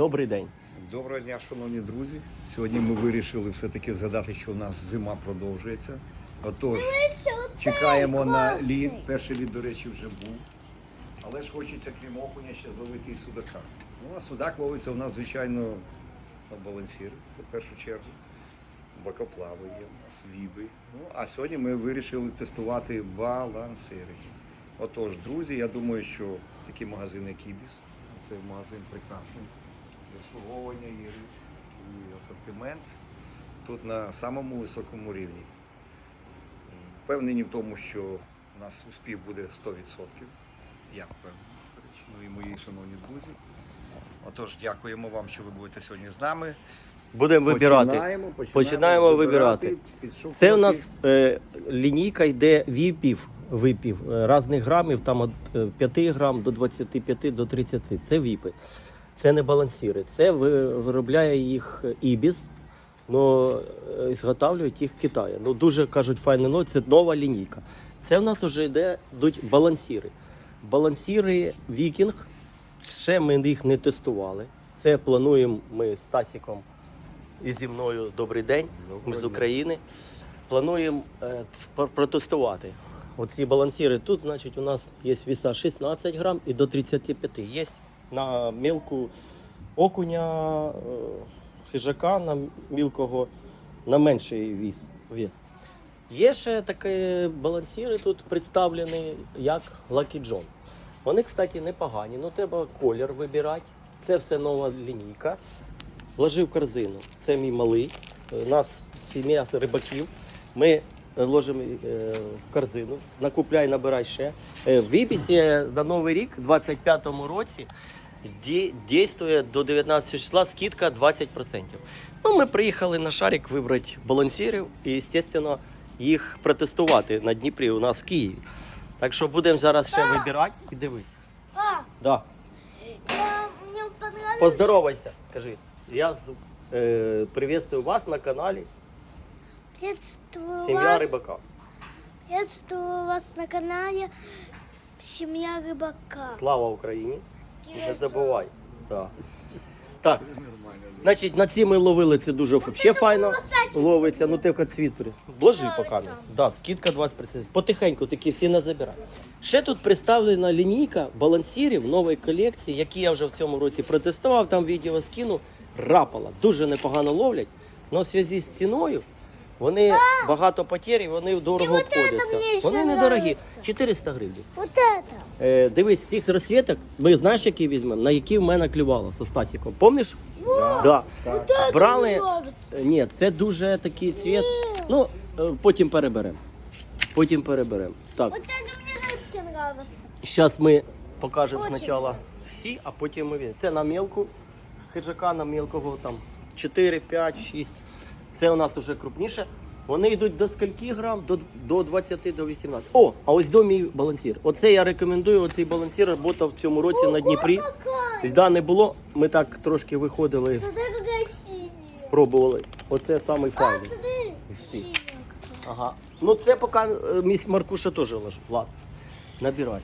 Добрий день. Доброго дня, шановні друзі. Сьогодні ми вирішили все-таки згадати, що у нас зима продовжується. Отож, чекаємо на лід. Перший лід, до речі, вже був. Але ж хочеться, крім окуня, ще зловити і судака. Ну, а судак ловиться у нас, звичайно, на балансір, це в першу чергу. Бакоплави є у нас, віби. Ну, а сьогодні ми вирішили тестувати балансири. Отож, друзі, я думаю, що такий магазин, як Ібіс, це магазин прекрасний. І обслуговування і, і асортимент тут на самому високому рівні. Впевнені в тому, що у нас успіх буде 100%. Я впевнений. Ну і мої шановні друзі. Отож, дякуємо вам, що ви будете сьогодні з нами. Будемо вибирати. Починаємо, починаємо, Починаємо вибирати. підшукувати. Це у нас е, лінійка йде віпів, випів е, різних грамів, там від 5 грам до 25 до 30. Це віпи. Це не балансіри. Це виробляє їх Ібіс, але зготавлюють їх в Китаї. Ну дуже кажуть, файне, ну це нова лінійка. Це в нас вже йде йдуть балансіри. Балансіри Вікінг. Ще ми їх не тестували. Це плануємо ми з Тасіком і зі мною добрий день. Доброго Ми з. України. Плануємо е, протестувати. Оці балансіри тут, значить, у нас є віса 16 грам і до 35. Є на мілку окуня, е, хижака, на мілкого, на менший віс. вес. Є ще такі балансіри тут представлені як Lucky John. Вони, кстати, непогані, але треба колір вибирати. Це все нова лінійка. Ложив в корзину. Це мій малий. У нас сім'я з рибаків. Ми ложимо е, в корзину, накупляй, набирай ще. Е, В Ібісі на Новий рік, у 25-му році, дійствує до 19 числа скидка 20%. Ну, ми приїхали на шарик вибрати балансірів і, звісно, їх протестувати на Дніпрі у нас в Києві. Так що будемо зараз ще вибирати і дивитися. Да. Поздоровайся, скажи. Я е, приветствую вас на каналі Сім'я вас. Рибака. Приветствую вас на канале Семья Рыбака. Слава Україні! Не забувай. Да. Так, значить, на ці ми ловили це дуже взагалі файно. Ловиться, ну тільки цвіт при. Бложи поки. Да, скидка 20%. Потихеньку такі всі не забирай. Ще тут представлена лінійка балансірів нової колекції, які я вже в цьому році протестував, там відео скину. Рапала. Дуже непогано ловлять. Але в зв'язку з ціною вони багато потерь, і вони дорого от це обходяться. мені ще Вони недорогі. нравиться. 400 гривень. Вот это. Е, дивись, з цих розсвіток, ми знаєш, які візьмемо, на які в мене клювало со Стасіком. Помниш? Да. Да. Так. Это Брали. мне нравится. Е, Ні, це дуже такий цвіт. Ну, е, потім переберемо. Потім переберемо. Так, Вот это мне рыбки нравятся. зараз ми покажемо Очень спочатку всі, а потім ми візьмемо. Це на мілку, хиджака на мілкого там 4, 5, 6. Це у нас вже крупніше. Вони йдуть до скільки грам? До, до 20 до 18. О, а ось до мій балансір. Оце я рекомендую. Оцей балансір роботав в цьому році на Дніпрі. Да, не було. Ми так трошки виходили, пробували. Оце самий А, файний. Всі. Ага. Ну це поки е, місь Маркуша теж лежить. Ладно. Набирай.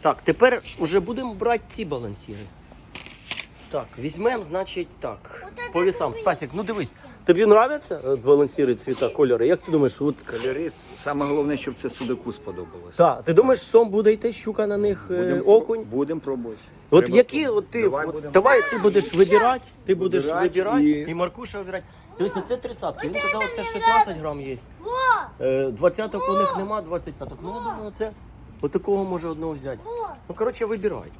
Так, тепер вже будемо брати ці балансіри. Так, візьмемо, значить, так. По весам. дуже- Стасик, ну дивись. Тобі подобаються е, балансіри цвіта, кольори? Як ти думаєш? От... Кольори, саме головне, щоб це судаку сподобалося. Так, ти думаєш, сом буде йти, щука на них, е, Будем- окунь? Будемо пробувати. От Треба які, пробувати. от ти, Давай от, будемо давай ти будеш вибирати, ти будеш Вибирати вибирати, і- і... Маркуша вибирати. Дивися, це 30 Він казав, це 16 грам є. Е, 20-ок у них нема, 25-ок. Ну, я думаю, це отакого може одного взяти. Ну, коротше, вибирай.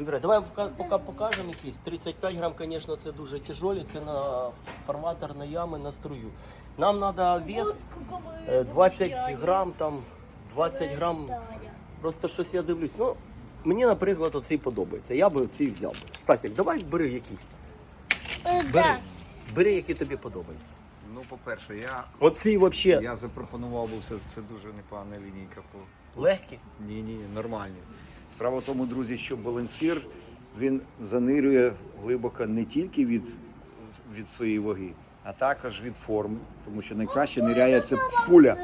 Вибирай. Давай поки покажемо якісь. 35 грам, звісно, це дуже тяжолі. Це на форматор, на ями, на струю. Нам треба вес Вот сколько мы е, 20 грам, там 20 грам. Просто щось я дивлюсь. Ну, мені, наприклад, оцей подобається. Я би цей взяв. Стасік, давай бери якісь. Э, Бери. Бери, які тобі подобаються. Ну, по-перше, я, Оці взагалі я запропонував би все, це дуже непогана лінійка. По... легкі. Ні, ні, нормальні. Справа в тому, друзі, що балансір він занирює глибоко не тільки від, від своєї ваги, а також від форми. Тому що найкраще ниряє це пуля.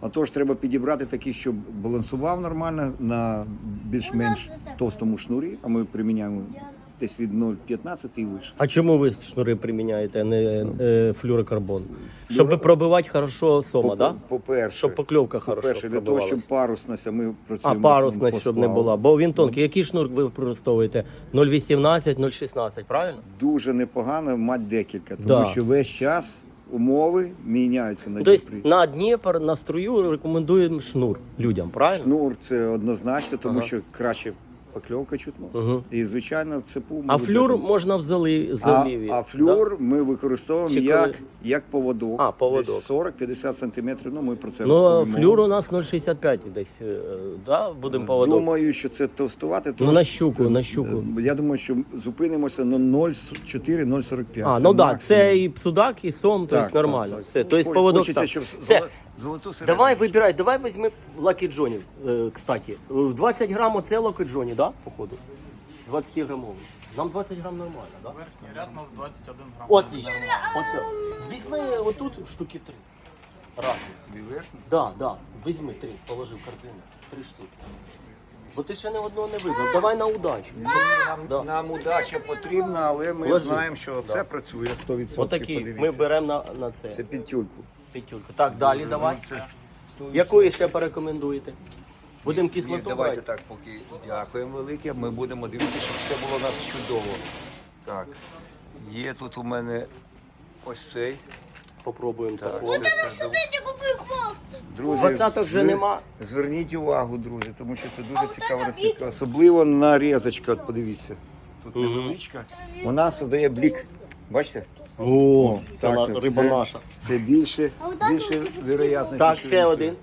Отож, треба підібрати такий, щоб балансував нормально на більш-менш товстому шнурі, а ми приміняємо десь від 0,15 і вище. А чому ви шнури приміняєте, а не е, флюрокарбон? Щоб пробивати хорошо сома, да? По-перше, Щоб покльовка хорошо по-перше, для того, щоб пробивалась. парусність, а ми А працюємо парусність, по щоб не була. Бо він тонкий. Який шнур ви використовуєте? 0,18, 0,16, правильно? Дуже непогано мати декілька, тому Да. що весь час умови міняються на Тобто Дніпрі. на Дніпр, на струю рекомендуємо шнур людям, правильно? Шнур це однозначно, тому що краще покльовка чутно. Угу. І звичайно, цепу ми А флюр можна в а, заливі. а флюр ми використовуємо Чи як, коли- як поводок. А, поводок. Десь 40-50 сантиметрів. Ну ми про це Ну, розповімо. флюр у нас 0,65 десь, е, да? будемо поводок. Думаю, що це товстувати. Ну, на щуку, на щуку. Е, Я думаю, що зупинимося на 0,4-0,45. А, ну так, да, це і судак, і сом, Так, тобто нормально. так, так. Все, тобто поводок Хочеться, став. щоб Все, золоту середину. давай вибирай, давай візьми Лакі Джоні, е, кстати. В 20 грам оце Лакі Джоні, да, походу? 20 грамовий. Нам 20 грам нормально, да? Верхній ряд у нас 21 грам. Отлично. Оце. Візьми отут штуки три. Раз. Да, да. Візьми три, положи в корзину. Три штуки. Бо ти ще не одного не вибрав. Давай на удачу. Нам, Да. нам удача потрібна, але ми Ложи. знаємо, що це працює 100%. Отакі. подивіться. Ми беремо на, на це. Це підтюльку. П'ятюльку. Так, далі давай. Це Якої ще порекомендуєте? Будемо Ні, кислоту давайте брати? так, поки дякуємо велике. Ми будемо дивитися, щоб все було у нас чудово. Так, є тут у мене ось цей. Попробуємо Так, такого. це, це, Смотрите, какой классный. Друзі, Двадцяток вже звер- нема. Зверніть увагу, друзі, тому що це дуже цікава розсвітка. Особливо нарізочка, от подивіться. Тут невеличка. Вона создає блік. Бачите? О, це Так, риба це- наша. Це більше, А більше вероятності. Так, що ще він- один.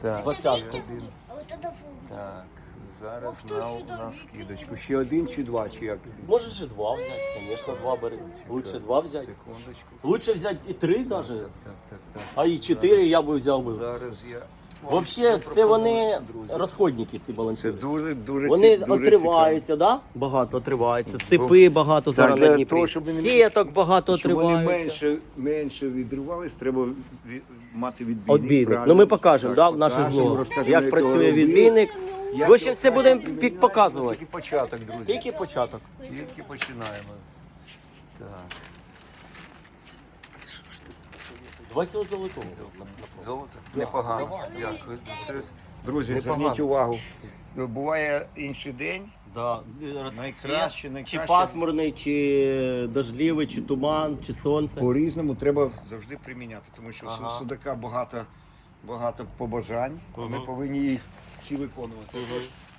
Так, Двадцятка. Фунт. так. Зараз на, на скидочку. Ще один чи два, чи як? Можеш і два взяти, звісно, два бери. Лучше два взяти. Секундочку. Лучше взяти і три навіть. Так, так, так, так. А і чотири я би взяв би. Зараз я. Взагалі, це вони розходники, ці Це дуже, дуже Вони ці- дуже отриваються, да? багато отриваються. Ципи багато зараз для на Дніпрі. того, щоб вони- Сіток багато Щоб вони отриваються. менше, менше відривались, треба мати відбійник. Відбійник. правильно? Ну ми покажемо Так, да, в наших покажемо, блогах, розкажемо, як як працює робити. відбійник. Як В общем, його все будемо правильно під- показувати. Тільки початок, друзі. Тільки початок. Тільки починаємо. Так. 20 золотого. Золото? Непогано. Дякую. Це, друзі, зверніть увагу. Буває інший день. Да. Найкраще, Чи найкраще. пасмурний, чи дождливий, чи туман, чи сонце. По-різному треба завжди приміняти, тому що Ага. у судака багато, багато побажань. Ми повинні їх всі виконувати.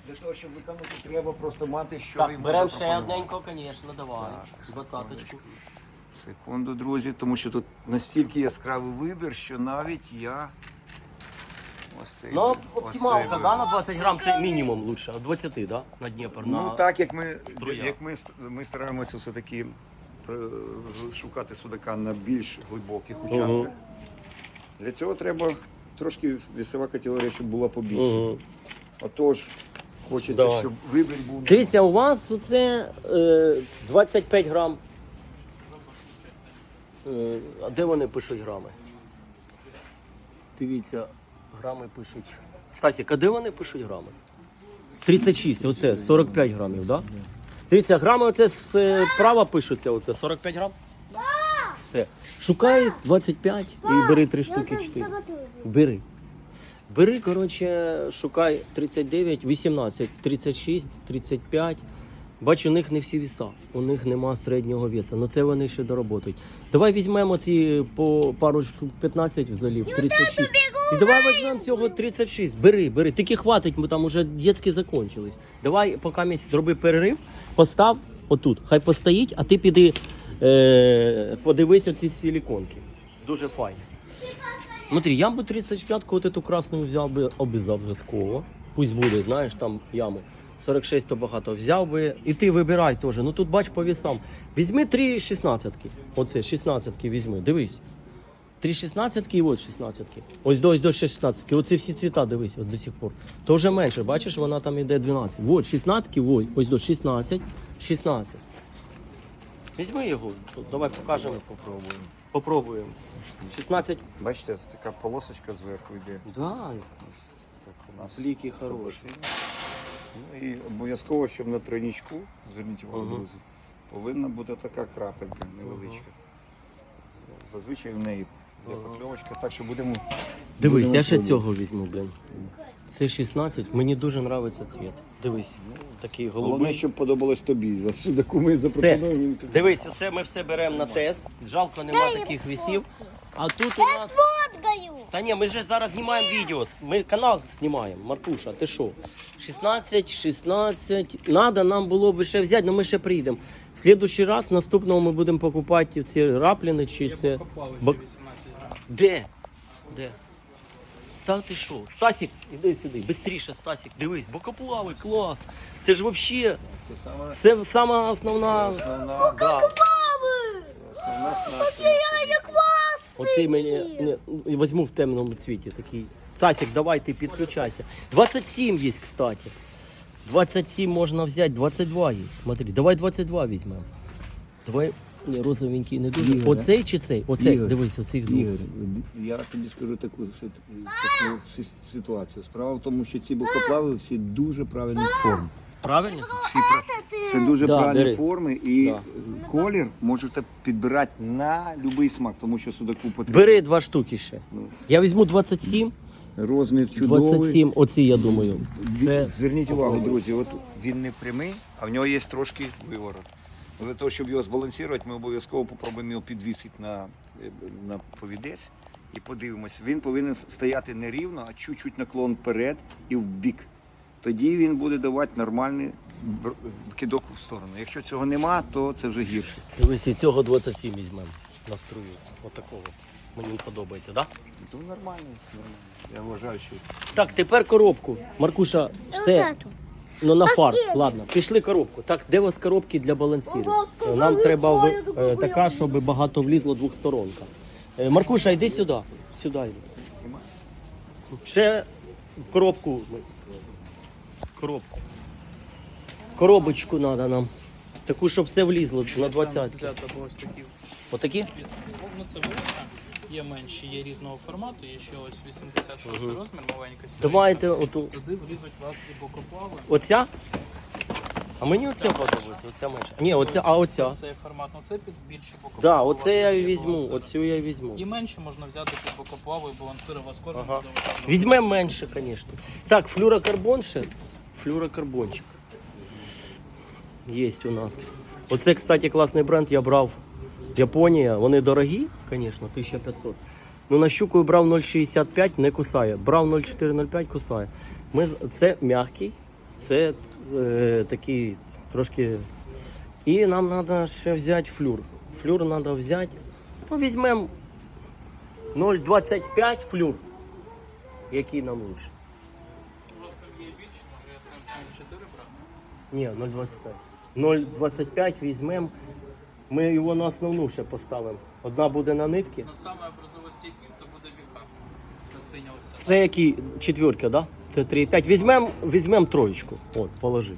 Для того, щоб виконати, треба просто мати, що Так, йому беремо ще запропонувати. одненько, звісно, давай. Двадцяточку. Секунду, друзі, тому що тут настільки яскравий вибір, що навіть я ось. Ну, оптималка, да, на 20 грам це мінімум лучше. От 20, да, на Дніпр. Ну так як ми, струя. як ми, ми стараємося все-таки е, шукати судака на більш глибоких участках. Для цього треба трошки вісова категорія, щоб була побільше. Мгм. Отож, хочеться, Давай. щоб вибір був. Дивіться, у вас це е, 25 грам. Е, а де вони пишуть грами? Дивіться, грами пишуть. Стасік, а де вони пишуть грами? 36, оце 45 грамів, так? Да? Дивіться, грами оце справа пишуться, оце 45 грам? Все. Шукай 25 і бери 3 штуки 4. Бери. Бери, коротше, шукай 39, 18, 36, 35. Бачу, у них не всі віса, у них нема середнього веса. Ну це вони ще доработають. Давай візьмемо ці по пару штук 15 в залів, 36. І давай візьмемо цього 36. Бери, бери. Тільки хватить, бо там уже дітські закончились. Давай, поки місяць зроби перерив, постав отут. Хай постоїть, а ти піди е, подивись оці силіконки. Дуже файні. Смотри, я бы 35-ку вот эту красную взял бы обов'язково. Пусть буде, знаєш, там ями. 46 то багато взяв би. І ти вибирай теж. Ну тут бач по весам. Візьми 3 16-ки. Оце 16-ки візьми, дивись. 3 16-ки і от 16-ки. Ось до ось до 16-ки. Оці всі цвіта дивись от до сих пор. То вже менше, бачиш, вона там іде 12. Вот 16-ки, ось, ось до 16, 16. Візьми його, давай покажемо. Попробуємо. Попробуємо. 16. Бачите, така полосочка зверху йде. Да, Так у нас Бліки хороші. Ну і обов'язково, щоб на тройнічку, зверніть увагу, Ага. друзі, повинна бути така крапелька невеличка. Зазвичай в неї йде покльовочка, так що будемо. Дивись, будемо я ще пробувати. цього візьму, блін. Це 16, мені дуже подобається цвіт. Дивись, такий Головне, голубий. щоб подобалось тобі. За судаку ми Все. запропонуємо. він тобі. Дивись, оце ми все беремо на тест. Жалко, нема таких вісів. А тут у нас. Фоткаю. Та ні, ми ж зараз знімаємо відео. Ми канал знімаємо. Маркуша, ти що? 16, 16. Надо нам було б ще взяти, але ми ще прийдемо. В следующий раз, наступного ми будемо покупати ці рапліни чи це. бокоплави ще Бок- 18 грам. Де? Де? Та ти що? Стасік, іди сюди, бистріше, Стасік, дивись, бокоплави, клас. Це ж взагалі, Це саме це сама основна. основна, Да. Основна снастка. Оцей мені не, і візьму в темному цвіті такий. Стасік, давай ти підключайся. 27 є, кстати. 27 можна взяти, 22 є. Смотри, давай 22 візьмемо. Давай, ні, розовенький не дуже. Ігор, Оцей чи цей? Оцей, Ігор, дивись, оцих двох. Ігор, я тобі скажу таку, таку ситуацію. Справа в тому, що ці бокоплави всі дуже правильних форм. Правильно? Всі пра- Це дуже Да, правильні бери. форми, і Да. колір можете підбирати на будь-який смак, тому що судаку потрібно. Бери два штуки ще. Ну. Я візьму 27, Розмір чудовий. 27, оці, я думаю. Це Зверніть увагу, друзі, от він не прямий, а в нього є трошки виворот. Для того, щоб його збалансувати, ми обов'язково попробуємо його підвісити на, е, на повідець і подивимось. Він повинен стояти не рівно, а чуть-чуть наклон вперед і в бік. Тоді він буде давати нормальний кидок в сторону. Якщо цього нема, то це вже гірше. дивись, і цього 27 візьмемо. Настрою. Отакого. Мені подобається, так? Да? То нормально, нормально. Я вважаю, що Так, тепер коробку. Маркуша, все. Ну на фар. Ладно, пішли коробку. Так, де у вас коробки для балансірів? Нам треба я е, така, щоб багато влізло двохсторонка. Е, Маркуша, йди сюди. Сюди йди. Ще коробку. Коробку. Коробочку треба нам. Таку, щоб все влізло на 20. Взяти. Отакі? Ну це велика. Є менші, є різного формату, є ще ось 86 розмір, маленька сіренька. Давайте оту. Туди влізуть у вас і бокоплави. Оця? А мені оця подобається, оця менша. Ні, оця, а оця. Цей формат, ну це під більші бокоплави. Да, У вас оце я і є візьму, балансири. оцю я візьму. І менше можна взяти під бокоплаву і балансири у вас кожен Ага. буде. Візьмемо менше, звісно. Так, флюрокарбон ще. Флюрокарбончик. Є у нас. Оце, кстати, класний бренд я брав. Японія. Вони дорогі, звісно, 1500. Ну на щуку я брав 0,65, не кусає. Брав 0,405, кусає. Ми, це м'який, це е, такий трошки. І нам треба ще взяти флюр. Флюр треба взяти. Ну, візьмемо 0,25 флюр. Який нам лучше? У вас тут є більше, може я сенс 04 брати? Ні, 0,25. 0,25 візьмемо. Ми його на основну ще поставимо. Одна буде на нитки. Ну саме образовостійкий це буде віха. Це синя ось. Це який четверка, да? Це 3,5. Візьмемо візьмем троєчку. От, положи.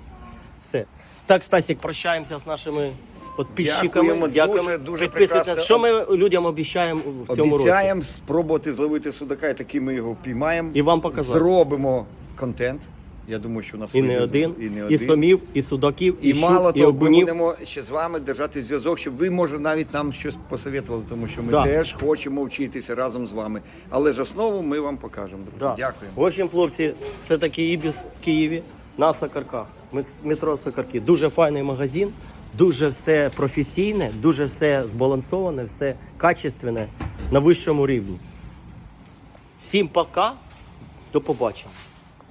Все. Так, Стасік, прощаємося з нашими підписчиками. Дякуємо. Дуже- дуже Підписуйтесь. прекрасно. Що ми людям обіцяємо в цьому році? обіцяємо спробувати зловити судака, і таки ми його піймаємо. І вам показати. Зробимо контент. Я думаю, що у нас І не один, і не і сомів, і судаків, і, І щук, мало і того, ми будемо ще з вами держати зв'язок, щоб ви, може, навіть нам щось посоветували, тому що ми Да. теж хочемо вчитися разом з вами. Але ж основу ми вам покажемо, друзі. Да. Дякуємо. В общем, хлопці, це такий ібіс в Києві на Сокарках. Метро Сокарки. Дуже файний магазин, дуже все професійне, дуже все збалансоване, все качественне на вищому рівні. Всім пока, до побачення.